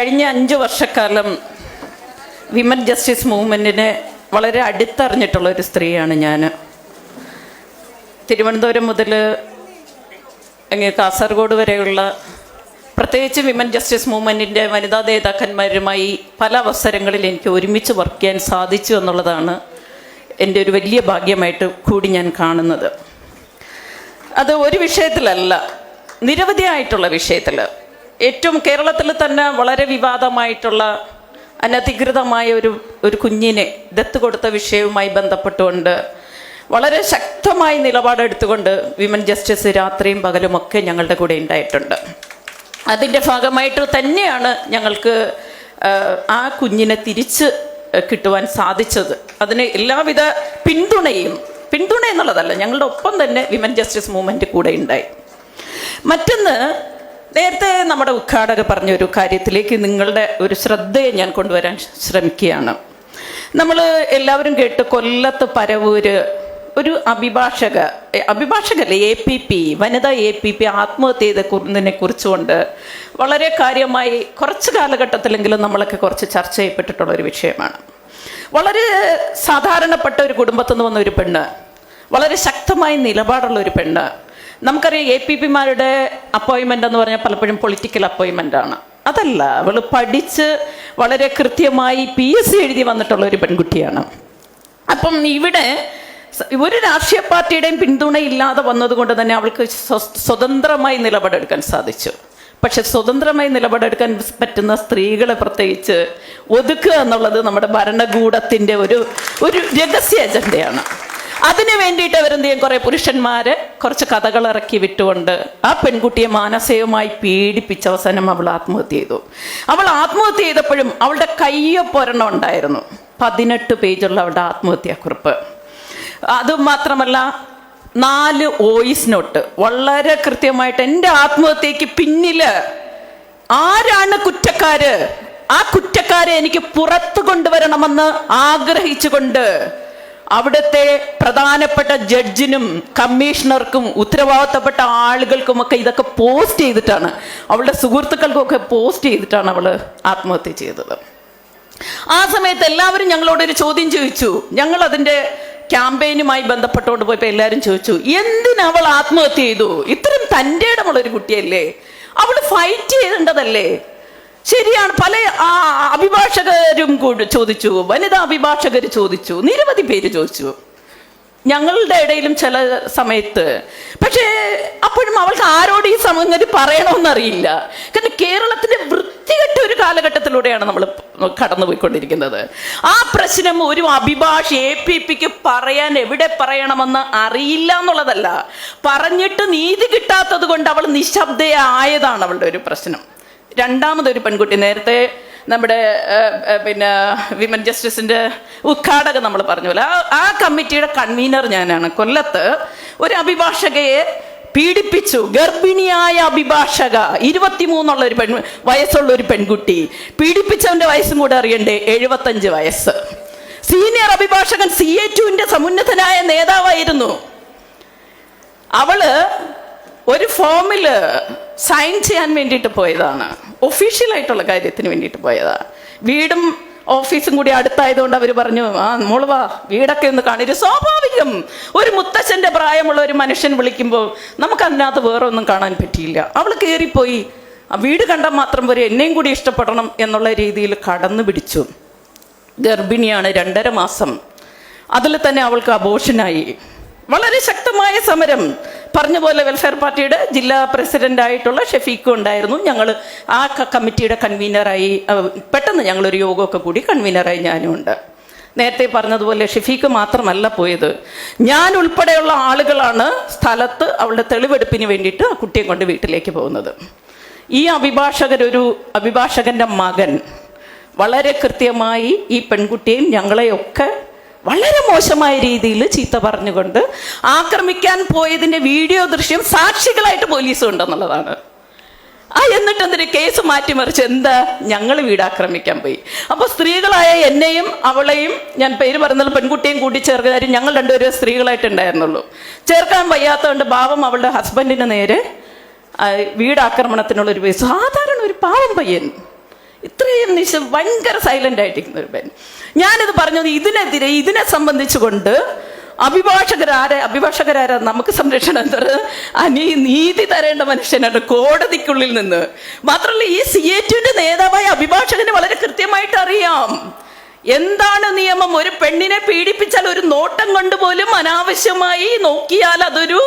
കഴിഞ്ഞ അഞ്ച് വർഷക്കാലം വിമൻ ജസ്റ്റിസ് മൂവ്മെന്റിനെ വളരെ അടുത്തറിഞ്ഞിട്ടുള്ള ഒരു സ്ത്രീയാണ് ഞാൻ തിരുവനന്തപുരം മുതൽ അങ്ങ് കാസർഗോഡ് വരെയുള്ള പ്രത്യേകിച്ച് വിമൻ ജസ്റ്റിസ് മൂവ്മെന്റിന്റെ വനിതാ നേതാക്കന്മാരുമായി പല അവസരങ്ങളിൽ എനിക്ക് ഒരുമിച്ച് വർക്ക് ചെയ്യാൻ സാധിച്ചു എന്നുള്ളതാണ് എന്റെ ഒരു വലിയ ഭാഗ്യമായിട്ട് കൂടി ഞാൻ കാണുന്നത്. അത് ഒരു വിഷയത്തിലല്ല നിരവധിയായിട്ടുള്ള വിഷയത്തിൽ ഏറ്റവും കേരളത്തിൽ തന്നെ വളരെ വിവാദമായിട്ടുള്ള അനധികൃതമായ ഒരു ഒരു കുഞ്ഞിനെ ദത്ത് കൊടുത്ത വിഷയവുമായി ബന്ധപ്പെട്ടുകൊണ്ട് വളരെ ശക്തമായി നിലപാടെടുത്തുകൊണ്ട് വിമൻ ജസ്റ്റിസ് രാത്രിയും പകലും ഒക്കെ ഞങ്ങളുടെ കൂടെ ഉണ്ടായിട്ടുണ്ട്. അതിന്റെ ഭാഗമായിട്ട് തന്നെയാണ് ഞങ്ങൾക്ക് ആ കുഞ്ഞിനെ തിരിച്ച് കിട്ടുവാൻ സാധിച്ചത്. അതിന് എല്ലാവിധ പിന്തുണയും പിന്തുണ എന്നുള്ളതല്ല ഞങ്ങളുടെ ഒപ്പം തന്നെ വിമൻ ജസ്റ്റിസ് മൂവ്മെന്റ് കൂടെ ഉണ്ടായി. മറ്റൊന്ന് നേരത്തെ നമ്മുടെ ഉദ്ഘാടകർ പറഞ്ഞ ഒരു കാര്യത്തിലേക്ക് നിങ്ങളുടെ ഒരു ശ്രദ്ധയെ ഞാൻ കൊണ്ടുവരാൻ ശ്രമിക്കുകയാണ്. നമ്മൾ എല്ലാവരും കേട്ട് കൊല്ലത്ത് പരവൂര് ഒരു അഭിഭാഷക അഭിഭാഷകല്ലേ എ പി പി വനിതാ എ പി പി ആത്മഹത്യ ചെയ്ത കുറുന്നതിനെ കുറിച്ചുകൊണ്ട് വളരെ കാര്യമായി കുറച്ച് കാലഘട്ടത്തിലെങ്കിലും നമ്മളൊക്കെ കുറച്ച് ചർച്ച ചെയ്യപ്പെട്ടിട്ടുള്ള ഒരു വിഷയമാണ്. വളരെ സാധാരണപ്പെട്ട ഒരു കുടുംബത്തിൽ നിന്ന് വന്ന ഒരു പെണ്ണ് വളരെ ശക്തമായ നിലപാടുള്ള ഒരു പെണ്ണ് നമുക്കറിയാം എ പി പിമാരുടെ അപ്പോയിൻമെന്റ് എന്ന് പറഞ്ഞാൽ പലപ്പോഴും പൊളിറ്റിക്കൽ അപ്പോയിൻമെന്റ് ആണ്. അതല്ല അവൾ പഠിച്ച് വളരെ കൃത്യമായി പി എസ് സി എഴുതി വന്നിട്ടുള്ള ഒരു പെൺകുട്ടിയാണ്. അപ്പം ഇവിടെ ഒരു രാഷ്ട്രീയ പാർട്ടിയുടെയും പിന്തുണ ഇല്ലാതെ വന്നതുകൊണ്ട് തന്നെ അവൾക്ക് സ്വതന്ത്രമായി നിലപാടെടുക്കാൻ സാധിച്ചു. പക്ഷെ സ്വതന്ത്രമായി നിലപാടെടുക്കാൻ പറ്റുന്ന സ്ത്രീകളെ പ്രത്യേകിച്ച് ഒതുക്കുക എന്നുള്ളത് നമ്മുടെ ഭരണകൂടത്തിന്റെ ഒരു ഒരു രഹസ്യ അജണ്ടയാണ് അതിനു വേണ്ടിയിട്ട് അവരെന്ത് ചെയ്യും കുറെ പുരുഷന്മാര് കുറച്ച് കഥകൾ ഇറക്കി വിട്ടുകൊണ്ട് ആ പെൺകുട്ടിയെ മാനസികമായി പീഡിപ്പിച്ച അവസാനം അവൾ ആത്മഹത്യ ചെയ്തു. അവൾ ആത്മഹത്യ ചെയ്തപ്പോഴും അവളുടെ കയ്യൊപ്പൊരെണ്ണം ഉണ്ടായിരുന്നു. പതിനെട്ട് പേജുള്ള അവളുടെ ആത്മഹത്യാക്കുറിപ്പ്. അത് മാത്രമല്ല നാല് വോയിസ് നോട്ട്. വളരെ കൃത്യമായിട്ട് എന്റെ ആത്മഹത്യക്ക് പിന്നിൽ ആരാണ് കുറ്റക്കാര്? ആ കുറ്റക്കാരെ എനിക്ക് പുറത്തു കൊണ്ടുവരണമെന്ന് ആഗ്രഹിച്ചുകൊണ്ട് അവിടുത്തെ പ്രധാനപ്പെട്ട ജഡ്ജിനും കമ്മീഷണർക്കും ഉത്തരവാദിത്തപ്പെട്ട ആളുകൾക്കുമൊക്കെ ഇതൊക്കെ പോസ്റ്റ് ചെയ്തിട്ടാണ്. അവളുടെ സുഹൃത്തുക്കൾക്കൊക്കെ പോസ്റ്റ് ചെയ്തിട്ടാണ് അവൾ ആത്മഹത്യ ചെയ്തത്. ആ സമയത്ത് എല്ലാവരും ഞങ്ങളോടൊരു ചോദ്യം ചോദിച്ചു. ഞങ്ങൾ അതിന്റെ ക്യാമ്പയിനുമായി ബന്ധപ്പെട്ടുകൊണ്ട് പോയപ്പോൾ എല്ലാവരും ചോദിച്ചു എന്തിന് അവൾ ആത്മഹത്യ ചെയ്തു? ഇത്രയും തന്റെ ഇടമുള്ളൊരു കുട്ടിയല്ലേ? അവൾ ഫൈറ്റ് ചെയ്യേണ്ടതല്ലേ? ശരിയാണ്. പല അഭിഭാഷകരും കൂടി ചോദിച്ചു. വനിതാ അഭിഭാഷകർ ചോദിച്ചു. നിരവധി പേര് ചോദിച്ചു. ഞങ്ങളുടെ ഇടയിലും ചില സമയത്ത്. പക്ഷേ അപ്പോഴും അവൾക്ക് ആരോട് ഈ സംഗതി പറയണമെന്നറിയില്ല കാരണം കേരളത്തിന്റെ വൃത്തികെട്ട ഒരു കാലഘട്ടത്തിലൂടെയാണ് നമ്മൾ കടന്നുപോയിക്കൊണ്ടിരിക്കുന്നത്. ആ പ്രശ്നം ഒരു അഭിഭാഷ എ പി പിക്ക് പറയാൻ എവിടെ പറയണമെന്ന് അറിയില്ല എന്നുള്ളതല്ല. പറഞ്ഞിട്ട് നീതി കിട്ടാത്തത് കൊണ്ട് അവൾ നിശബ്ദയായതാണ് അവളുടെ ഒരു പ്രശ്നം. രണ്ടാമതൊരു പെൺകുട്ടി നേരത്തെ നമ്മുടെ പിന്നെ വിമൻ ജസ്റ്റിസിന്റെ ഉദ്ഘാടകം നമ്മൾ പറഞ്ഞു പോലെ ആ- ആ കമ്മിറ്റിയുടെ കൺവീനർ ഞാനാണ്. കൊല്ലത്ത് ഒരു അഭിഭാഷകയെ പീഡിപ്പിച്ചു. ഗർഭിണിയായ അഭിഭാഷക ഇരുപത്തിമൂന്നുള്ള ഒരു പെൺ വയസ്സുള്ള ഒരു പെൺകുട്ടി. പീഡിപ്പിച്ചവന്റെ വയസ്സും കൂടെ അറിയണ്ടേ? എഴുപത്തഞ്ച് വയസ്സ്. സീനിയർ അഭിഭാഷകൻ സി എ ടുവിന്റെ സമുന്നതനായ നേതാവായിരുന്നു. അവൾ ഒരു ഫോമിൽ സൈൻ ചെയ്യാൻ വേണ്ടിയിട്ട് പോയതാണ്. ഒഫീഷ്യൽ ആയിട്ടുള്ള കാര്യത്തിന് വേണ്ടിയിട്ട് പോയതാണ്. വീടും ഓഫീസും കൂടി അടുത്തായതുകൊണ്ട് അവർ പറഞ്ഞു ആ മോളുവാ വീടൊക്കെ ഒന്ന് കാണിരു. സ്വാഭാവികം ഒരു മുത്തച്ഛന്റെ പ്രായമുള്ള ഒരു മനുഷ്യൻ വിളിക്കുമ്പോൾ നമുക്ക് അതിനകത്ത് വേറെ ഒന്നും കാണാൻ പറ്റിയില്ല. അവൾ കയറിപ്പോയി വീട് കണ്ടാൽ മാത്രം പോരെ എന്നെയും കൂടി ഇഷ്ടപ്പെടണം എന്നുള്ള രീതിയിൽ കടന്നു പിടിച്ചു. ഗർഭിണിയാണ് രണ്ടര മാസം. അതിൽ തന്നെ അവൾക്ക് അബോഷനായി വളരെ ശക്തമായ സമരം. പറഞ്ഞ പോലെ വെൽഫെയർ പാർട്ടിയുടെ ജില്ലാ പ്രസിഡന്റ് ആയിട്ടുള്ള ഷെഫീഖും ഉണ്ടായിരുന്നു. ഞങ്ങൾ ആ കമ്മിറ്റിയുടെ കൺവീനറായി പെട്ടെന്ന് ഞങ്ങളൊരു യോഗമൊക്കെ കൂടി കൺവീനറായി ഞാനും ഉണ്ട്. നേരത്തെ പറഞ്ഞതുപോലെ ഷെഫീഖ് മാത്രമല്ല പോയത്. ഞാൻ ഉൾപ്പെടെയുള്ള ആളുകളാണ് സ്ഥലത്ത് അവളുടെ തെളിവെടുപ്പിന് വേണ്ടിയിട്ട് ആ കുട്ടിയെ കൊണ്ട് വീട്ടിലേക്ക് പോകുന്നത്. ഈ അഭിഭാഷകരൊരു അഭിഭാഷകന്റെ മകൻ വളരെ കൃത്യമായി ഈ പെൺകുട്ടിയെയും ഞങ്ങളെയൊക്കെ വളരെ മോശമായ രീതിയിൽ ചീത്ത പറഞ്ഞുകൊണ്ട് ആക്രമിക്കാൻ പോയതിന്റെ വീഡിയോ ദൃശ്യം സാക്ഷികളായിട്ട് പോലീസ് ഉണ്ടെന്നുള്ളതാണ്. ആ എന്നിട്ട് എന്തൊരു കേസ് മാറ്റിമറിച്ച് എന്താ? ഞങ്ങൾ വീട് ആക്രമിക്കാൻ പോയി. അപ്പോൾ സ്ത്രീകളായ എന്നെയും അവളെയും ഞാൻ പേര് പറഞ്ഞത് പെൺകുട്ടിയും കൂട്ടി ചേർക്കുന്ന കാര്യം ഞങ്ങൾ രണ്ടുപേരും സ്ത്രീകളായിട്ടുണ്ടായിരുന്നുള്ളൂ ചേർക്കാൻ വയ്യാത്തതുകൊണ്ട് ഭാവം അവളുടെ ഹസ്ബൻഡിന് നേരെ വീടാക്രമണത്തിനുള്ള ഒരു സാധാരണ ഒരു പാവം പയ്യൻ. ഇത്രയും നിശ ഭയങ്കര സൈലന്റ് ആയിട്ടിരിക്കുന്ന ഒരു പെൺ. ഞാനിത് പറഞ്ഞത് ഇതിനെതിരെ ഇതിനെ സംബന്ധിച്ചുകൊണ്ട് അഭിഭാഷകരാരെ അഭിഭാഷകരാരെ നമുക്ക് സംരക്ഷണം എന്താ അനി നീതി തരേണ്ട മനുഷ്യനാണ് കോടതിക്കുള്ളിൽ നിന്ന്. മാത്രമല്ല ഈ സി എ ടുവിന്റെ നേതാവായ അഭിഭാഷകന് വളരെ കൃത്യമായിട്ട് അറിയാം. എന്താണ് നിയമം? ഒരു പെണ്ണിനെ പീഡിപ്പിച്ചാൽ ഒരു നോട്ടം കൊണ്ട് പോലും അനാവശ്യമായി നോക്കിയാൽ അതൊരു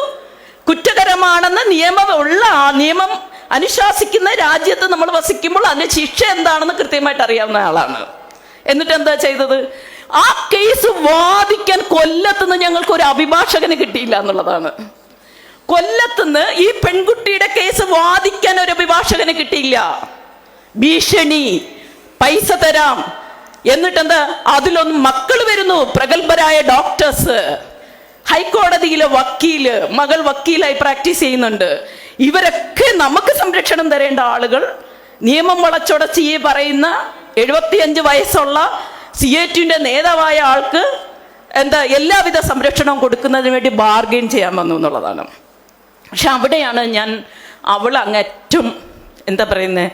കുറ്റകരമാണെന്ന് നിയമമുള്ള ആ നിയമം അനുശാസിക്കുന്ന രാജ്യത്ത് നമ്മൾ വസിക്കുമ്പോൾ അതിന്റെ ശിക്ഷ എന്താണെന്ന് കൃത്യമായിട്ട് അറിയാവുന്ന ആളാണ്. എന്നിട്ട് എന്താ ചെയ്തത്? ആ കേസ് വാദിക്കാൻ കൊല്ലത്തുനിന്ന് ഞങ്ങൾക്ക് ഒരു അഭിഭാഷകന് കിട്ടിയില്ല എന്നുള്ളതാണ്. കൊല്ലത്തുനിന്ന് ഈ പെൺകുട്ടിയുടെ കേസ് വാദിക്കാൻ ഒരു അഭിഭാഷകന് കിട്ടിയില്ല. ഭീഷണി പൈസ തരാം. എന്നിട്ടെന്താ? അതിലൊന്നും മക്കൾ വരുന്നു പ്രഗത്ഭരായ ഡോക്ടേഴ്സ്. ഹൈക്കോടതിയിലെ വക്കീൽ മകൾ വക്കീലായി പ്രാക്ടീസ് ചെയ്യുന്നുണ്ട്. ഇവരൊക്കെ നമുക്ക് സംരക്ഷണം തരേണ്ട ആളുകൾ. നിയമം വളച്ചൊടച്ച് ഈ പറയുന്ന എഴുപത്തിയഞ്ച് വയസ്സുള്ള സി എ ടിന്റെ നേതാവായ ആൾക്ക് എന്താ എല്ലാവിധ സംരക്ഷണവും കൊടുക്കുന്നതിന് വേണ്ടി ബാർഗെയിൻ ചെയ്യാൻ വന്നു എന്നുള്ളതാണ്. പക്ഷെ അവിടെയാണ് ഞാൻ അവൾ അങ്ങേറ്റം എന്താ പറയുന്നത്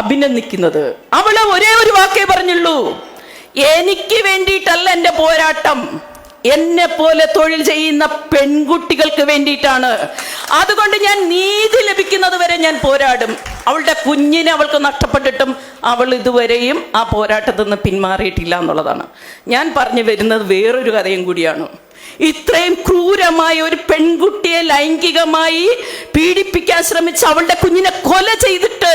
അഭിനന്ദിക്കുന്നത്. അവൾ ഒരേ ഒരു വാക്കേ പറഞ്ഞുള്ളൂ. എനിക്ക് വേണ്ടിയിട്ടല്ല എന്റെ പോരാട്ടം. എന്നെ പോലെ തൊഴിൽ ചെയ്യുന്ന പെൺകുട്ടികൾക്ക് വേണ്ടിയിട്ടാണ്. അതുകൊണ്ട് ഞാൻ നീതി ലഭിക്കുന്നത് വരെ ഞാൻ പോരാടും. അവളുടെ കുഞ്ഞിനെ അവൾക്ക് നഷ്ടപ്പെട്ടിട്ടും അവൾ ഇതുവരെയും ആ പോരാട്ടത്തിൽ നിന്ന് പിന്മാറിയിട്ടില്ല എന്നുള്ളതാണ്. ഞാൻ പറഞ്ഞു വരുന്നത് വേറൊരു കഥയും കൂടിയാണ്. ഇത്രയും ക്രൂരമായ ഒരു പെൺകുട്ടിയെ ലൈംഗികമായി പീഡിപ്പിക്കാൻ ശ്രമിച്ച അവളുടെ കുഞ്ഞിനെ കൊല ചെയ്തിട്ട്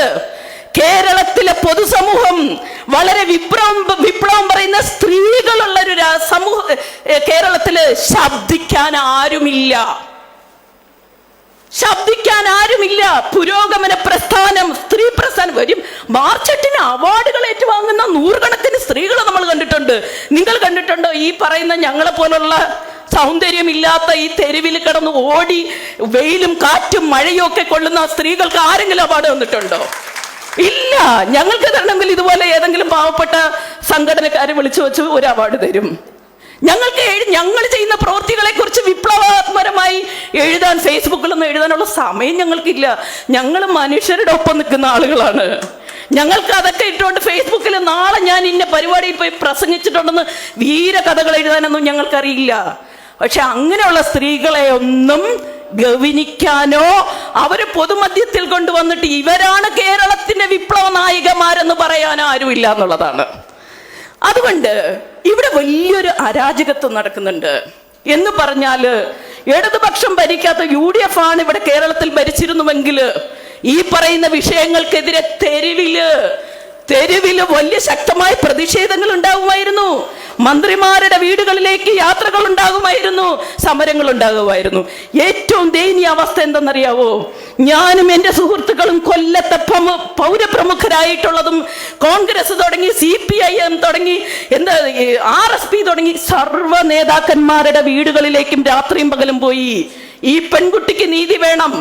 കേരളത്തിലെ പൊതുസമൂഹം വളരെ വിപ്ലവം വിപ്ലവം പറയുന്ന ശബ്ദിക്കാൻ ആരുമില്ല. ശബ്ദിക്കാൻ ആരുമില്ല. പുരോഗമന പ്രസ്ഥാനം സ്ത്രീ പ്രസ്ഥാനം വരും. മാർച്ചട്ടിന് അവാർഡുകൾ ഏറ്റുവാങ്ങുന്ന നൂറുകണക്കിന് സ്ത്രീകളെ നമ്മൾ കണ്ടിട്ടുണ്ട്. നിങ്ങൾ കണ്ടിട്ടുണ്ടോ ഈ പറയുന്ന ഞങ്ങളെ പോലുള്ള സൗന്ദര്യമില്ലാത്ത ഈ തെരുവിൽ കിടന്ന് ഓടി വെയിലും കാറ്റും മഴയും ഒക്കെ കൊള്ളുന്ന സ്ത്രീകൾക്ക് ആരെങ്കിലും അവാർഡ് വന്നിട്ടുണ്ടോ ഇല്ല. ഞങ്ങൾക്ക് തരണമെങ്കിൽ ഇതുപോലെ ഏതെങ്കിലും പാവപ്പെട്ട സംഘടനക്കാരെ വിളിച്ചു വെച്ച് ഒരു അവാർഡ് തരും. ഞങ്ങൾക്ക് ഞങ്ങൾ ചെയ്യുന്ന പ്രവൃത്തികളെ കുറിച്ച് വിപ്ലവാത്മകമായി എഴുതാൻ ഫേസ്ബുക്കിലൊന്നും എഴുതാനുള്ള സമയം ഞങ്ങൾക്കില്ല. ഞങ്ങൾ മനുഷ്യരുടെ ഒപ്പം നിൽക്കുന്ന ആളുകളാണ്. ഞങ്ങൾക്ക് അതൊക്കെ ഇട്ടുകൊണ്ട് ഫേസ്ബുക്കിൽ നാളെ ഞാൻ ഇന്ന പരിപാടിയിൽ പോയി പ്രസംഗിച്ചിട്ടുണ്ടെന്ന് വീര കഥകൾ എഴുതാനൊന്നും ഞങ്ങൾക്കറിയില്ല. പക്ഷെ അങ്ങനെയുള്ള സ്ത്രീകളെ ഒന്നും ഗവനിക്കാനോ അവർ പൊതുമധ്യത്തിൽ കൊണ്ടുവന്നിട്ട് ഇവരാണ് കേരളത്തിന്റെ വിപ്ലവ നായികമാരെന്ന് പറയാനോ ആരുമില്ല എന്നുള്ളതാണ്. അതുകൊണ്ട് ഇവിടെ വലിയൊരു അരാജകത്വം നടക്കുന്നുണ്ട്. എന്ന് പറഞ്ഞാൽ ഇടതുപക്ഷം ഭരിക്കാത്ത യു ഡി എഫ് ആണ് ഇവിടെ കേരളത്തിൽ ഭരിച്ചിരുന്നുവെങ്കിൽ ഈ പറയുന്ന വിഷയങ്ങൾക്കെതിരെ തെരുവിൽ തെരുവിൽ വലിയ ശക്തമായ പ്രതിഷേധങ്ങൾ ഉണ്ടാകുമായിരുന്നു. മന്ത്രിമാരുടെ വീടുകളിലേക്ക് യാത്രകൾ ഉണ്ടാകുമായിരുന്നു സമരങ്ങൾ ഉണ്ടാകുമായിരുന്നു. ഏറ്റവും ദയനീയ അവസ്ഥ എന്തെന്നറിയാവോ? ഞാനും എന്റെ സുഹൃത്തുക്കളും കൊല്ലത്തെ പൗരപ്രമുഖരായിട്ടുള്ളതും കോൺഗ്രസ് തുടങ്ങി സി പി ഐ എം തുടങ്ങി എന്താ ആർ എസ് പി തുടങ്ങി സർവ നേതാക്കന്മാരുടെ വീടുകളിലേക്കും രാത്രിയും പകലും പോയി. ഈ പെൺകുട്ടിക്ക് നീതി വേണം.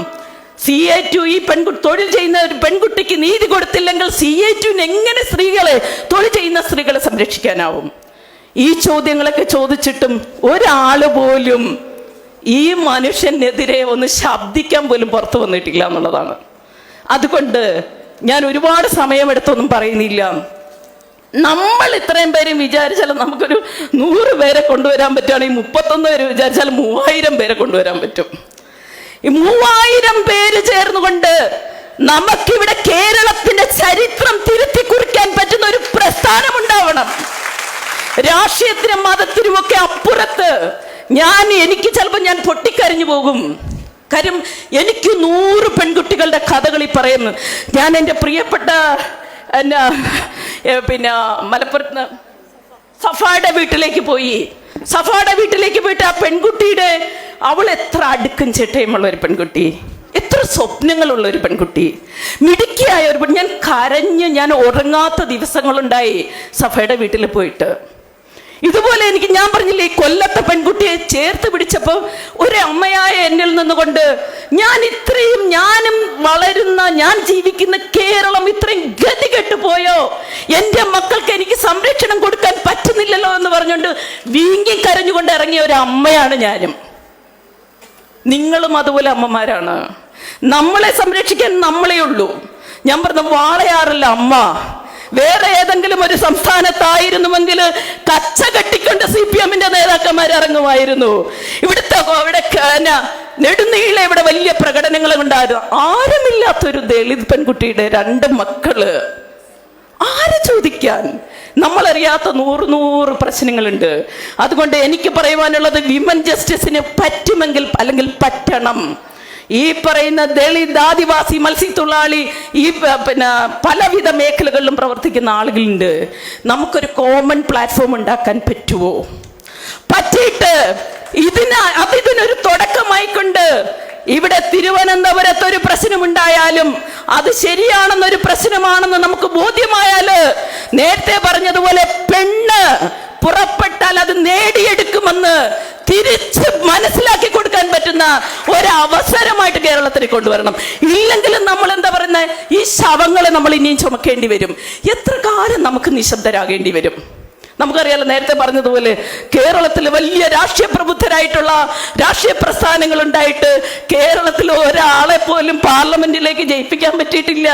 സി എ ടു ഈ പെൺകുട്ടി തൊഴിൽ ചെയ്യുന്ന ഒരു പെൺകുട്ടിക്ക് നീതി കൊടുത്തില്ലെങ്കിൽ സി എ ടുവിന് എങ്ങനെ സ്ത്രീകളെ തൊഴിൽ ചെയ്യുന്ന സ്ത്രീകളെ സംരക്ഷിക്കാനാവും? ഈ ചോദ്യങ്ങളൊക്കെ ചോദിച്ചിട്ടും ഒരാൾ പോലും ഈ മനുഷ്യനെതിരെ ഒന്ന് ശബ്ദിക്കാൻ പോലും പുറത്തു വന്നിട്ടില്ല എന്നുള്ളതാണ്. അതുകൊണ്ട് ഞാൻ ഒരുപാട് സമയമെടുത്തൊന്നും പറയുന്നില്ല. നമ്മൾ ഇത്രയും പേരും വിചാരിച്ചാൽ നമുക്കൊരു നൂറ് പേരെ കൊണ്ടുവരാൻ പറ്റുകയാണെങ്കിൽ മുപ്പത്തൊന്ന് പേര് വിചാരിച്ചാൽ മൂവായിരം പേരെ കൊണ്ടുവരാൻ പറ്റും. ഈ മൂവായിരം പേര് ചേർന്നുകൊണ്ട് നമുക്കിവിടെ കേരളത്തിന്റെ ചരിത്രം തിരുത്തി കുറിക്കാൻ പറ്റുന്ന ഒരു പ്രസ്ഥാനം ഉണ്ടാവണം. രാഷ്ട്രീയത്തിനും മതത്തിനും ഒക്കെ അപ്പുറത്ത് ഞാൻ എനിക്ക് ചിലപ്പോൾ ഞാൻ പൊട്ടിക്കരഞ്ഞു പോകും. കാര്യം എനിക്ക് നൂറ് പെൺകുട്ടികളുടെ കഥകൾ ഈ പറയുന്നു. ഞാൻ എന്റെ പ്രിയപ്പെട്ട എന്നാ പിന്നെ മലപ്പുറത്ത് സഫായുടെ വീട്ടിലേക്ക് പോയി. സഫായുടെ വീട്ടിലേക്ക് പോയിട്ട് ആ പെൺകുട്ടിയുടെ അവൾ എത്ര അടുക്കും ചിട്ടയുമുള്ള ഒരു പെൺകുട്ടി. എത്ര സ്വപ്നങ്ങളുള്ള ഒരു പെൺകുട്ടി. മിടുക്കിയായ ഒരു പെൺ ഞാൻ കരഞ്ഞ് ഞാൻ ഉറങ്ങാത്ത ദിവസങ്ങളുണ്ടായി സഫയുടെ വീട്ടിൽ പോയിട്ട്. ഇതുപോലെ എനിക്ക് ഞാൻ പറഞ്ഞില്ലേ കൊല്ലത്തെ പെൺകുട്ടിയെ ചേർത്ത് പിടിച്ചപ്പോൾ ഒരു അമ്മയായ എന്നിൽ നിന്നുകൊണ്ട് ഞാൻ ഇത്രയും ഞാനും വളരുന്ന ഞാൻ ജീവിക്കുന്ന കേരളം ഇത്രയും ഗതികെട്ട് പോയോ എന്റെ മക്കൾക്ക് എനിക്ക് സംരക്ഷണം കൊടുക്കാൻ പറ്റുന്നില്ലല്ലോ എന്ന് പറഞ്ഞുകൊണ്ട് വീങ്ങി കരഞ്ഞുകൊണ്ട് ഇറങ്ങിയ ഒരു അമ്മയാണ് ഞാനും. നിങ്ങളും അതുപോലെ അമ്മമാരാണ്. നമ്മളെ സംരക്ഷിക്കാൻ നമ്മളേ ഉള്ളൂ. ഞാൻ പറഞ്ഞു വാളയാറില്ല അമ്മ വേറെ ഏതെങ്കിലും ഒരു സംസ്ഥാനത്തായിരുന്നുവെങ്കിൽ കച്ച കെട്ടിക്കൊണ്ട് സി പി എമ്മിന്റെ നേതാക്കന്മാർ ഇറങ്ങുമായിരുന്നു. ഇവിടുത്തെ ഇവിടെ നെടുനീളെ ഇവിടെ വലിയ പ്രകടനങ്ങൾ ഉണ്ടായിരുന്നു. ആരുമില്ലാത്തൊരു ദളിത് പെൺകുട്ടിയുടെ രണ്ട് മക്കൾ. ആര് ചോദിക്കാൻ? നമ്മളറിയാത്ത നൂറ് നൂറ് പ്രശ്നങ്ങളുണ്ട്. അതുകൊണ്ട് എനിക്ക് പറയുവാനുള്ളത് വിമൻ ജസ്റ്റിസിന് പറ്റുമെങ്കിൽ അല്ലെങ്കിൽ പറ്റണം. ഈ പറയുന്ന ദളിത് ആദിവാസി മത്സ്യത്തൊഴിലാളി ഈ പിന്നെ പലവിധ മേഖലകളിലും പ്രവർത്തിക്കുന്ന ആളുകളുണ്ട്. നമുക്കൊരു കോമൺ പ്ലാറ്റ്ഫോം ഉണ്ടാക്കാൻ പറ്റുമോ പറ്റിയിട്ട് ഇതിന് അതിനൊരു തുടക്കമായിക്കൊണ്ട് ഇവിടെ തിരുവനന്തപുരത്ത് ഒരു പ്രശ്നമുണ്ടായാലും അത് ശരിയാണെന്നൊരു പ്രശ്നമാണെന്ന് നമുക്ക് ബോധ്യമായാൽ നേരത്തെ പറഞ്ഞതുപോലെ പെണ്ണ് പുറപ്പെട്ടാൽ അത് നേടിയെടുക്കുമെന്ന് തിരിച്ച് മനസ്സിലാക്കി കൊടുക്കാൻ പറ്റുന്ന ഒരവസരമായിട്ട് കേരളത്തിൽ കൊണ്ടുവരണം. ഇല്ലെങ്കിലും നമ്മൾ എന്താ പറയുന്നത് ഈ ശവങ്ങളെ നമ്മൾ ഇനിയും ചുമക്കേണ്ടി വരും. എത്ര കാലം നമുക്ക് നിശബ്ദരാകേണ്ടി വരും? നമുക്കറിയാലോ നേരത്തെ പറഞ്ഞതുപോലെ കേരളത്തിൽ വലിയ രാഷ്ട്രീയ പ്രബുദ്ധരായിട്ടുള്ള രാഷ്ട്രീയ പ്രസ്ഥാനങ്ങൾ ഉണ്ടായിട്ട് കേരളത്തിൽ ഒരാളെ പോലും പാർലമെന്റിലേക്ക് ജയിപ്പിക്കാൻ പറ്റിയിട്ടില്ല.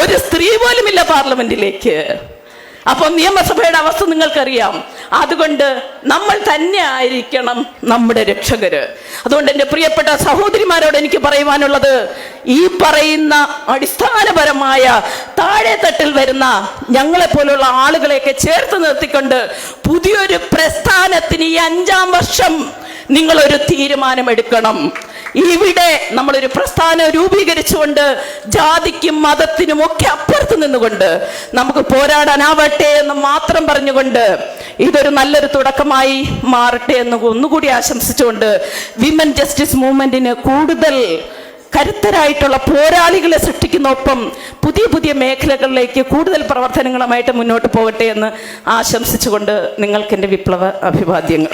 ഒരു സ്ത്രീ പോലും ഇല്ല പാർലമെന്റിലേക്ക്. അപ്പോൾ നിയമസഭയുടെ അവസ്ഥ നിങ്ങൾക്കറിയാം. അതുകൊണ്ട് നമ്മൾ തന്നെ ആയിരിക്കണം നമ്മുടെ രക്ഷകര്. അതുകൊണ്ട് എന്റെ പ്രിയപ്പെട്ട സഹോദരിമാരോട് എനിക്ക് പറയുവാനുള്ളത് ഈ പറയുന്ന അടിസ്ഥാനപരമായ താഴെത്തട്ടിൽ വരുന്ന ഞങ്ങളെ പോലുള്ള ആളുകളെയൊക്കെ ചേർത്ത് നിർത്തിക്കൊണ്ട് പുതിയൊരു പ്രസ്ഥാനത്തിന് ഈ അഞ്ചാം വർഷം നിങ്ങളൊരു തീരുമാനമെടുക്കണം. ഇവിടെ നമ്മളൊരു പ്രസ്ഥാനം രൂപീകരിച്ചുകൊണ്ട് ജാതിക്കും മതത്തിനും ഒക്കെ അപ്പുറത്ത് നിന്നുകൊണ്ട് നമുക്ക് പോരാടാനാവട്ടെ എന്ന് മാത്രം പറഞ്ഞുകൊണ്ട് ഇതൊരു നല്ലൊരു തുടക്കമായി മാറട്ടെ എന്ന് ഒന്നുകൂടി ആശംസിച്ചുകൊണ്ട് വിമൻ ജസ്റ്റിസ് മൂവ്മെന്റിന് കൂടുതൽ കരുത്തരായിട്ടുള്ള പോരാളികളെ സൃഷ്ടിക്കുന്ന ഒപ്പം പുതിയ പുതിയ മേഖലകളിലേക്ക് കൂടുതൽ പ്രവർത്തനങ്ങളുമായിട്ട് മുന്നോട്ട് പോകട്ടെ എന്ന് ആശംസിച്ചുകൊണ്ട് നിങ്ങൾക്ക് എന്റെ വിപ്ലവ അഭിവാദ്യങ്ങൾ.